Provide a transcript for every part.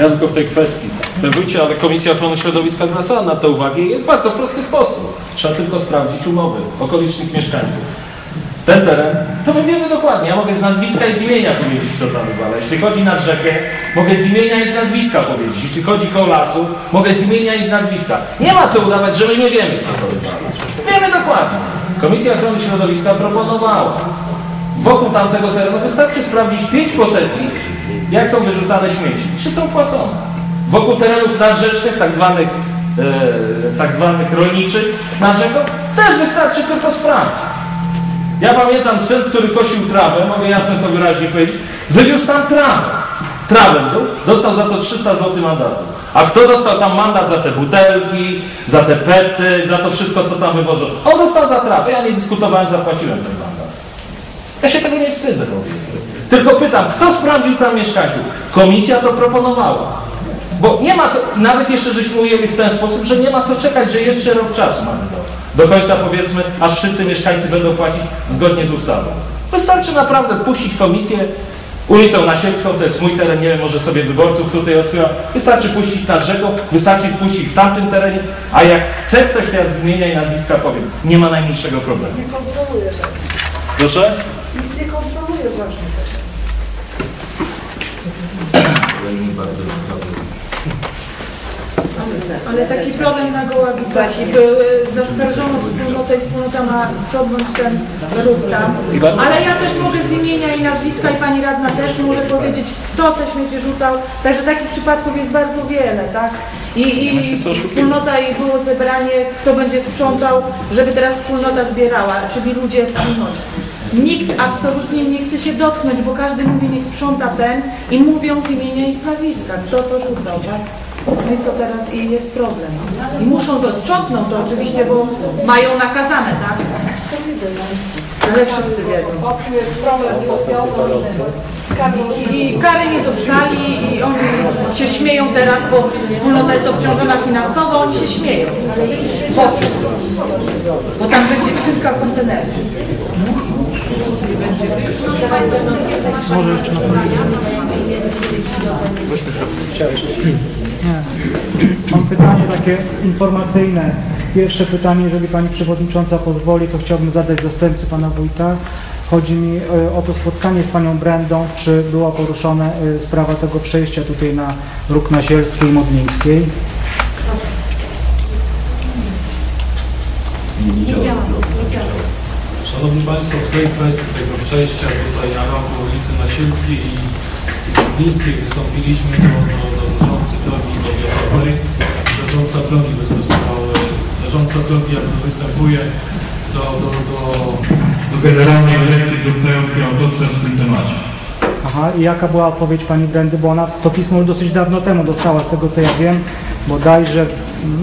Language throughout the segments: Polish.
Ja tylko w tej kwestii. Wójcie, ale Komisja Ochrony Środowiska zwracała na to uwagę i jest bardzo prosty sposób. Trzeba tylko sprawdzić umowy okolicznych mieszkańców. Ten teren, to my wiemy dokładnie. Ja mogę z nazwiska i z imienia powiedzieć, kto tam wywala. Jeśli chodzi nad rzekę, mogę z imienia i z nazwiska powiedzieć. Jeśli chodzi koło lasu, mogę z imienia i z nazwiska. Nie ma co udawać, że my nie wiemy, kto to wywala. Wiemy dokładnie. Komisja Ochrony Środowiska proponowała. Wokół tamtego terenu wystarczy sprawdzić pięć posesji, jak są wyrzucane śmieci, czy są płacone. Wokół terenów nadrzecznych, tak zwanych, e, tak zwanych rolniczych nad też wystarczy tylko sprawdzić. Ja pamiętam syn, który kosił trawę, mogę jasno to wyraźnie powiedzieć, wywiózł tam trawę. Trawę był, dostał za to 300 zł mandatu. A kto dostał tam mandat za te butelki, za te pety, za to wszystko, co tam wywożą? On dostał za trawę, ja nie dyskutowałem, zapłaciłem ten mandat. Ja się tego nie wstydzę. Tylko pytam, kto sprawdził tam mieszkańców? Komisja to proponowała. Bo nie ma co, nawet jeszcze żeśmy ujęli w ten sposób, że nie ma co czekać, że jeszcze rok czasu mamy do, do końca powiedzmy, aż wszyscy mieszkańcy będą płacić zgodnie z ustawą. Wystarczy naprawdę puścić komisję ulicą Nasielską, to jest mój teren, nie wiem, może sobie wyborców tutaj odsyła. Wystarczy puścić nad rzeką, wystarczy puścić w tamtym terenie, a jak chce ktoś teraz zmienia i nazwiska powiem, nie ma najmniejszego problemu. Nie kontroluje. Proszę? Nie kontroluje właśnie tego. Ale taki problem na Goławicach był, y, zaskarżono wspólnotę i wspólnota ma sprzątnąć ten rów tam. Bardzo- Ale ja też mogę z imienia i nazwiska i pani radna też może powiedzieć, kto te śmieci rzucał. Także takich przypadków jest bardzo wiele, tak? I, i wspólnota i było zebranie, kto będzie sprzątał, żeby teraz wspólnota zbierała, czyli ludzie w wspólnocie. Nikt absolutnie nie chce się dotknąć, bo każdy mówi, niech sprząta ten i mówią z imienia i nazwiska, kto to rzucał, tak? No i co teraz? I jest problem. I muszą to sprzątną to oczywiście, bo mają nakazane, tak? Ale wszyscy wiedzą. I kary nie dostali i oni się śmieją teraz, bo wspólnota jest obciążona finansowo, oni się śmieją. Bo, bo tam będzie kilka kontenerów. Mam pytanie takie informacyjne. Pierwsze pytanie, jeżeli Pani Przewodnicząca pozwoli, to chciałbym zadać zastępcy Pana Wójta. Chodzi mi e, o to spotkanie z Panią Brendą, czy była poruszona e, sprawa tego przejścia tutaj na Róg Nasielskiej i Modlińskiej. Szanowni Państwo, w tej kwestii tego przejścia tutaj na rogu ulicy Nasielskiej i Bliskiej wystąpiliśmy do, do, do zarządcy drogi powiatowej. Zarządca drogi wystosował, e, zarządca drogi jakby występuje do, do, do, do Generalnej Dyrekcji Dróg Krajowych i Autostrad w tym temacie. Aha, i jaka była odpowiedź Pani Brendy, bo ona to pismo już dosyć dawno temu dostała, z tego co ja wiem, bodajże,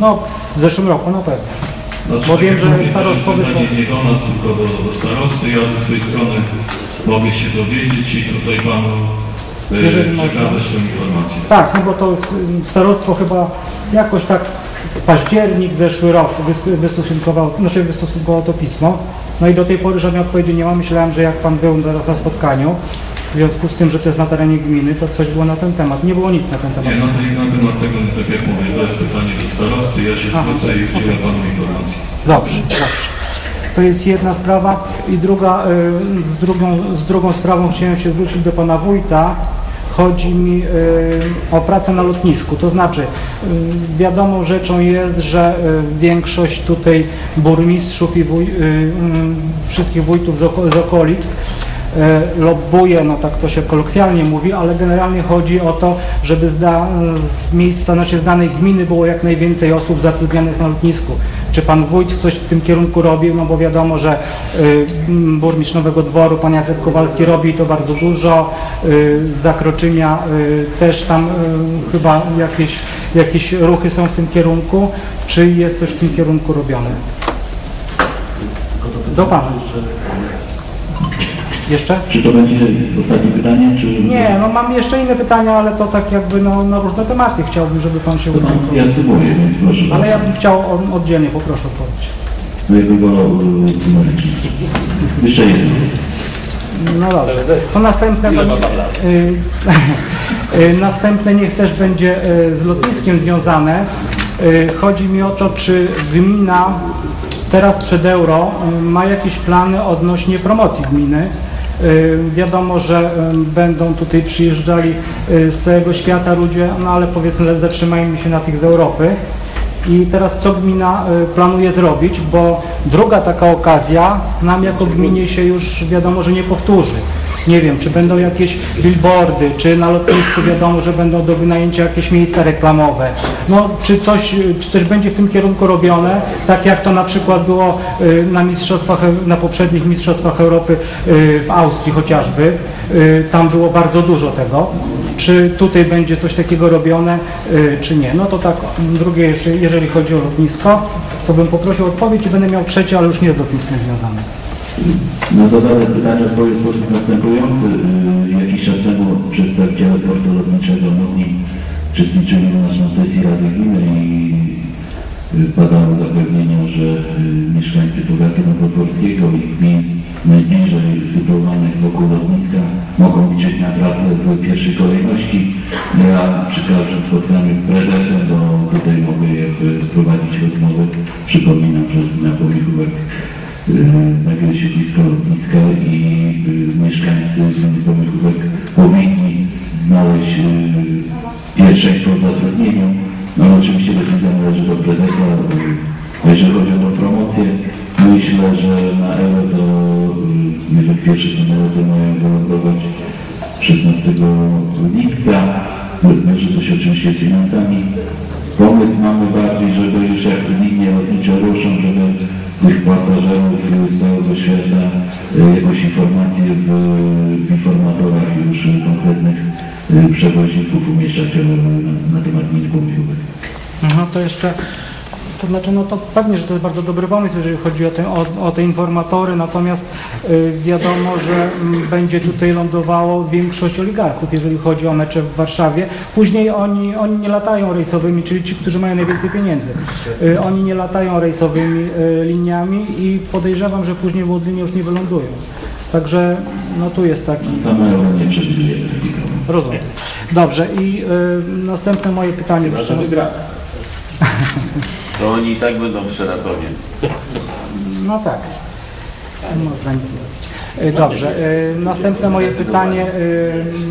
no w zeszłym roku na pewno. Znaczy, Bo tak wiem, jak że starostwo wysłał. Nie, nie do nas, tylko do, do starosty. Ja ze swojej strony mogę się dowiedzieć i tutaj Panu e, Jeżeli przekazać tę informację. Tak, no bo to y, starostwo chyba jakoś tak październik zeszły rok wys- wystosunkowało, znaczy wystosunkowało to pismo. No i do tej pory żadnej odpowiedzi nie ma. Myślałem, że jak Pan był zaraz na spotkaniu, w związku z tym, że to jest na terenie gminy, to coś było na ten temat. Nie było nic na ten temat. Nie, no to na temat tego, tak jak mówię, to jest pytanie do starosty. Ja się zwrócę i udzielę Panu informacji. Dobrze, dobrze. To jest jedna sprawa i druga, y, z, drugą, z drugą sprawą chciałem się zwrócić do Pana Wójta. Chodzi mi y, o pracę na lotnisku, to znaczy y, wiadomą rzeczą jest, że y, większość tutaj burmistrzów i wuj, y, y, wszystkich wójtów z, oko, z okolic lobbuje, no tak to się kolokwialnie mówi, ale generalnie chodzi o to, żeby zda, z miejsca znaczy z danej gminy było jak najwięcej osób zatrudnionych na lotnisku. Czy pan wójt coś w tym kierunku robił? No bo wiadomo, że y, burmistrz Nowego Dworu, pan Jacek Kowalski robi to bardzo dużo. Y, z Zakroczymia y, też tam y, chyba jakieś, jakieś ruchy są w tym kierunku. Czy jest coś w tym kierunku robione? Do pana. Jeszcze? Czy to będzie ostatnie pytanie, czy... Nie, no mam jeszcze inne pytania, ale to tak jakby no, na różne tematy chciałbym, żeby pan się udzielił. ja więc proszę. Ale ja bym chciał on- oddzielnie, poproszę odpowiedź. No i wyboru Jeszcze jedno. No dobrze, to następne, y, y, następne niech też będzie y, z lotniskiem związane. Y, Chodzi mi o to, czy gmina teraz przed euro y, ma jakieś plany odnośnie promocji gminy. Y, Wiadomo, że będą tutaj przyjeżdżali y, z całego świata ludzie, no ale powiedzmy zatrzymajmy się na tych z Europy. I teraz co gmina y, planuje zrobić, bo druga taka okazja nam jako gminie się już wiadomo, że nie powtórzy. Nie wiem, czy będą jakieś billboardy, czy na lotnisku wiadomo, że będą do wynajęcia jakieś miejsca reklamowe. No, czy coś, czy coś będzie w tym kierunku robione, tak jak to na przykład było y, na mistrzostwach, Eu- na poprzednich mistrzostwach Europy y, w Austrii chociażby. Y, Tam było bardzo dużo tego. Czy tutaj będzie coś takiego robione, czy nie? No to tak, drugie, jeżeli chodzi o lotnisko, to bym poprosił o odpowiedź i będę miał trzecie, ale już nie z lotniskiem związane. Na zadane pytanie odpowiem w sposób następujący. Y, Jakiś czas temu przedstawiciele portu lotniczego Nowni uczestniczyli u nas na sesji Rady Gminy i y, padało zapewnienia, że y, mieszkańcy powiatu nowodworskiego i gmin najbliżej sytuowanych wokół lotniska mogą liczyć na pracę w pierwszej kolejności. Ja przy każdym spotkaniu z prezesem, to tutaj mogę jakby prowadzić rozmowę. Przypominam, że na Pomichówek znajduje się blisko lotniska i y, mieszkańcy gminy Pomichówek powinni znaleźć y, pierwszeństwo w zatrudnieniu. No oczywiście decyzja należy do prezesa. y, Jeżeli chodzi o promocję, myślę, że na euro to jeżeli pierwsze co to mają wylądować 16 lipca. Wiąże to się oczywiście z finansami. Pomysł mamy bardziej, żeby już jak linie lotnicze ruszą, żeby tych pasażerów z całego świata y, jakąś informację w, w informatorach już konkretnych y, przewoźników umieszczać y, na, na temat pomichowych. No to jeszcze, to znaczy, no to pewnie, że to jest bardzo dobry pomysł, jeżeli chodzi o te, o, o te informatory, natomiast y, wiadomo, że mm, będzie tutaj lądowało większość oligarchów, jeżeli chodzi o mecze w Warszawie. Później oni, oni nie latają rejsowymi, czyli ci, którzy mają najwięcej pieniędzy. Y, oni nie latają rejsowymi y, liniami i podejrzewam, że później w Londynie już nie wylądują. Także no tu jest taki Same euro nie przewiduje takiego. rozum. Dobrze i y, następne moje pytanie. Chyba, jeszcze że raz. wygra. To oni i tak będą w. No tak. Można nic nie robić. Y, Dobrze. y, Następne moje pytanie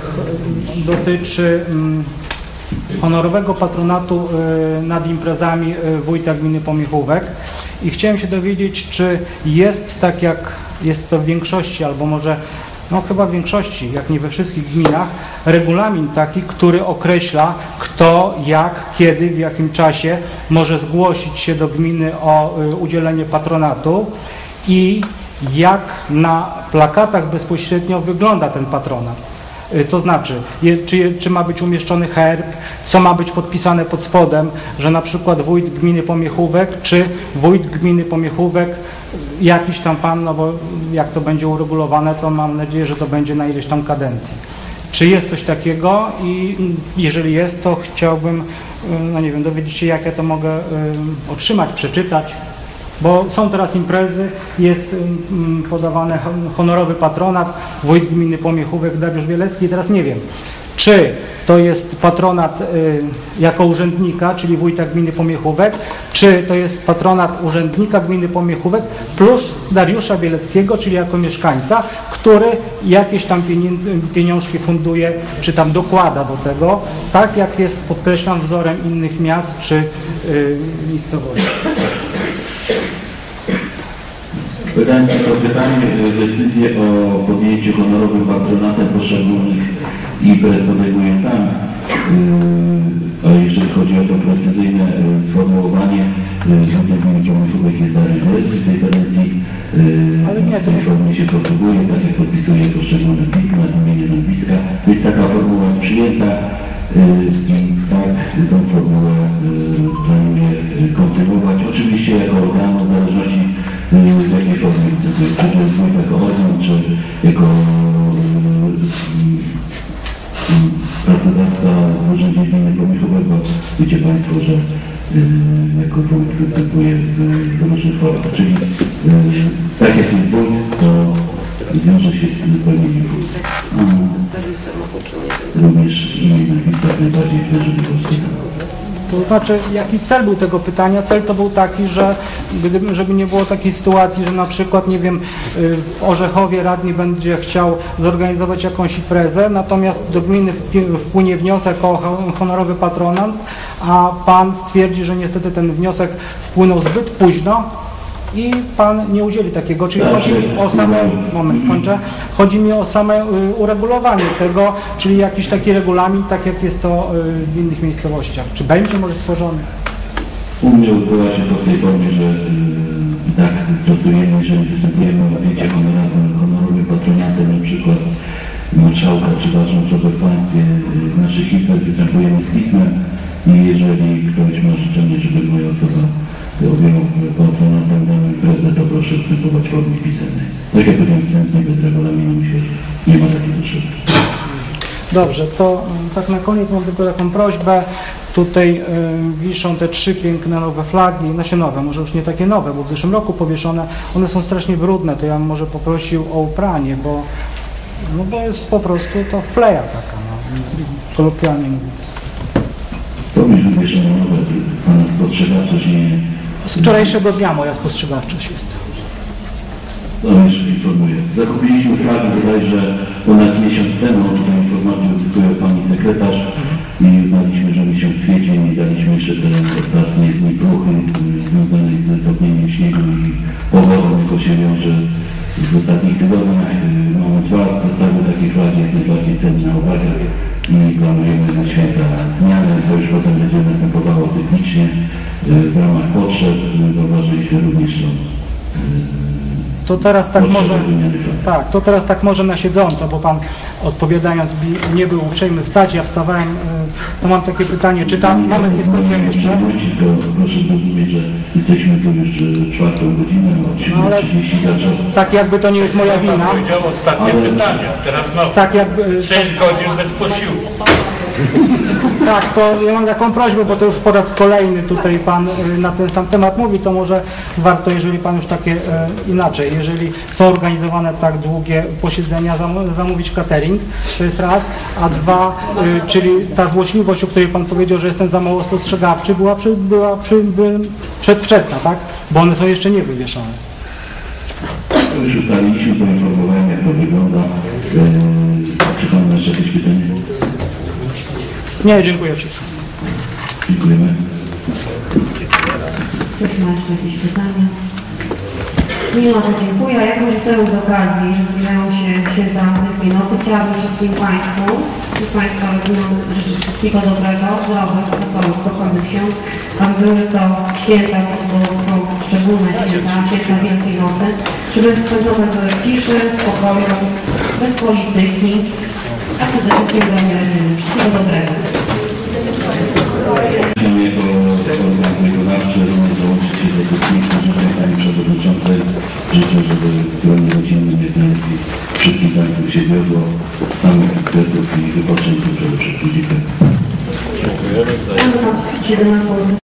ch- dotyczy mm, honorowego patronatu nad imprezami wójta gminy Pomichówek i chciałem się dowiedzieć, czy jest tak jak jest to w większości, albo może no chyba w większości, jak nie we wszystkich gminach, regulamin taki, który określa kto, jak, kiedy, w jakim czasie może zgłosić się do gminy o y, udzielenie patronatu i jak na plakatach bezpośrednio wygląda ten patronat. Y, To znaczy, czy, czy ma być umieszczony herb, co ma być podpisane pod spodem, że na przykład wójt gminy Pomiechówek, czy wójt gminy Pomiechówek, jakiś tam pan, no bo jak to będzie uregulowane, to mam nadzieję, że to będzie na ileś tam kadencji. Czy jest coś takiego i mm, jeżeli jest, to chciałbym, y, no nie wiem, dowiedzieć się, jak ja to mogę y, otrzymać, przeczytać, bo są teraz imprezy, jest podawany hon- honorowy patronat, wójt gminy Pomiechówek Dariusz Bielecki teraz nie wiem, czy to jest patronat y, jako urzędnika, czyli wójta gminy Pomiechówek, czy to jest patronat urzędnika gminy Pomiechówek plus Dariusza Bieleckiego, czyli jako mieszkańca, który jakieś tam pieniążki funduje, czy tam dokłada do tego, tak jak jest, podkreślam, wzorem innych miast czy y, miejscowości. Pytając o to pytanie, y, decyzję o podjęciu honorowym patronatem poszczególnych imprez podejmuje sam. Y, A jeżeli chodzi o to precyzyjne y, sformułowanie, Gminy Pomichówek jest Bielecki w tej kadencji. W tej formie się posługuje, tak jak podpisuje poszczególne pisma, zmienię nazwiska, więc taka formuła jest przyjęta. I tak tą formułę planuję y, kontynuować. Oczywiście jako organu, w zależności z jakiej formy, czy to jest wójt jako organ, czy jako y, y, pracodawca w Urzędzie Gminy Pomichowego. Wiecie Państwo, że y, jako wójt występuje w, różnych formach. Czyli y, tak jak jest wójt, to wiąże się z wypełnieniem. A również imię jak najbardziej zależy Polskiego. To znaczy, jaki cel był tego pytania? Cel to był taki, że gdyby, żeby nie było takiej sytuacji, że na przykład, nie wiem, y, w Orzechowie radni będzie chciał zorganizować jakąś imprezę, natomiast do gminy wpłynie wniosek o ho- honorowy patronat, a pan stwierdzi, że niestety ten wniosek wpłynął zbyt późno i pan nie udzieli takiego, czyli Tak, chodzi mi o same, moment, skończę, chodzi mi o same y, uregulowanie tego, czyli jakiś taki regulamin, tak jak jest to y, w innych miejscowościach. Czy będzie może stworzony? U mnie odbyła się to w tej formie, że yy, tak pracujemy, jeżeli występujemy o zdjęcie honorowym, honorowym patronatem, na przykład marszałka czy ważną osobę w państwie w naszych izbach występujemy z pismem i jeżeli ktoś ma życzenie, żeby moja osoba objęła patronatem daną imprezę, to proszę występować w formie pisemnej. Tak jak powiedziałem wstępnie, bez regulaminu że nie ma takiej potrzeby. Dobrze, to y, tak na koniec mam tylko taką prośbę. Tutaj y, wiszą te trzy piękne nowe flagi, znaczy nowe, może już nie takie nowe, bo w zeszłym roku powieszone. One są strasznie brudne, to ja bym może poprosił o upranie, bo, no bo jest po prostu to fleja taka, no, kolokwialnie mówiąc. To mi wywieszone nowe, Pana spostrzegawczość nie, Z wczorajszego dnia moja spostrzegawczość jest. No już informuję. Zakupiliśmy flagę bodajże ponad miesiąc temu, tutaj informację uzyskuje pani sekretarz i uznaliśmy, że miesiąc kwiecień i daliśmy jeszcze te ostatnie dni próchy związane z topnieniem śniegu i pogodą, tylko się wiąże w ostatnich tygodniach. y, Mamy dwa postawy takiej flagi, jak najbardziej cenna uwaga i planujemy na święta zmianę, to już potem będzie następowało cyklicznie w ramach potrzeb. Zauważyliśmy również to. To teraz tak może... Tak, to teraz tak może na siedząco, bo Pan odpowiadając nie był uprzejmy wstać, ja wstawałem, to mam takie pytanie, czy tam, moment, nie skończyłem jeszcze. Proszę zrozumieć, że jesteśmy tu już e, czwartą godzinę, o No, ale- 7.30 za czas. Tak jakby to nie jest moja wina, Powiedział ostatnie pytanie, teraz znowu. tak jakby... 6 godzin bez posiłku. Tak, to ja mam taką prośbę, bo to już po raz kolejny tutaj Pan y, na ten sam temat mówi, to może warto, jeżeli Pan już takie e, inaczej, jeżeli są organizowane tak długie posiedzenia, zam- zamówić catering, to jest raz, a dwa, y, czyli ta złośliwość, o której Pan powiedział, że jestem za mało spostrzegawczy, była, przy, była przy, by, przedwczesna, tak? Bo one są jeszcze nie wywieszone. Już ustaliliśmy, poinformowałem jak to wygląda. Czy Pan ma jeszcze jakieś pytanie? Nie, dziękuję wszystkim. Dziękujemy. Ktoś ma jeszcze jakieś pytania? Nie ma, to dziękuję. A jak może teraz z okazji, że zbliżają się święta Wielkanocy, chciałabym wszystkim Państwu i Państwa rodzinom życzyć wszystkiego dobrego, zdrowych, wesołych, spokojnych świąt, aby były to święta, bo są szczególne święta, święta Wielkiej Nocy, żeby spędzone były w ciszy, spokoju, bez polityki, a przede wszystkim gronie rodziny. Wszystkiego dobrego. Pięknych życzeń Pani Przewodniczącej. Życzę, żeby w gronie rodzinnym jak najlepiej wszystkich Państwu się wiodło, samych sukcesów i wypoczęć przede wszystkim. Dziękuję. Dziękujemy. 17